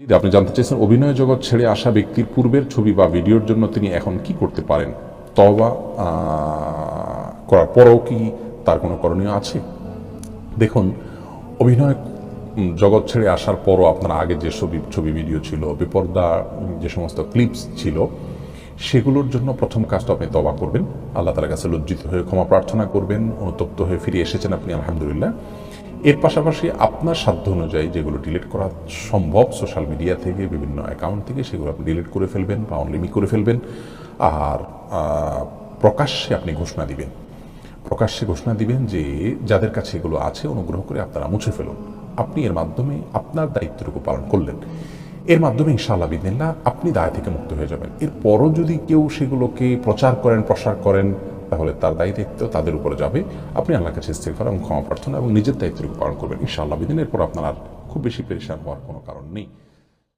আপনি জানতে চাইছেন অভিনয় জগৎ ছেড়ে আসা ব্যক্তির পূর্বের ছবি বা ভিডিওর জন্য তিনি এখন কি করতে পারেন তবা করার পরেও কি তার কোনো করণীয় আছে? দেখুন, অভিনয় জগৎ ছেড়ে আসার পরও আপনার আগে যে ছবি ছবি ভিডিও ছিল, বেপর্দা যে সমস্ত ক্লিপস ছিল, সেগুলোর জন্য প্রথম কাজটা আপনি তবা করবেন। আল্লাহ তালার কাছে লজ্জিত হয়ে ক্ষমা প্রার্থনা করবেন, অনুতপ্ত হয়ে ফিরে এসেছেন আপনি, আলহামদুলিল্লাহ। এর পাশাপাশি আপনার সাধ্য অনুযায়ী যেগুলো ডিলিট করা সম্ভব সোশ্যাল মিডিয়া থেকে, বিভিন্ন অ্যাকাউন্ট থেকে, সেগুলো আপনি ডিলিট করে ফেলবেন বা অনলিমি করে ফেলবেন। আর প্রকাশ্যে আপনি ঘোষণা দিবেন। প্রকাশ্যে ঘোষণা দিবেন যে যাদের কাছে এগুলো আছে, অনুগ্রহ করে আপনারা মুছে ফেলুন। আপনি এর মাধ্যমে আপনার দায়িত্বটুকু পালন করলেন। এর মাধ্যমে ইনশাআল্লাহ বিদিল্লা আপনি দায় থেকে মুক্ত হয়ে যাবেন। এরপরও যদি কেউ সেগুলোকে প্রচার করেন, প্রসার করেন তাহলে তার দায়ী দায়িত্ব তাদের উপরে যাবে। আপনি আল্লাহ কাছে ইস্তেগফার এবং ক্ষমা প্রার্থনা এবং নিজের দায়িত্বটুকু পালন করবেন। ইনশাআল্লাহ বিদিন এরপর আপনার আর খুব বেশি পেরেশান হওয়ার কোনো কারণ নেই।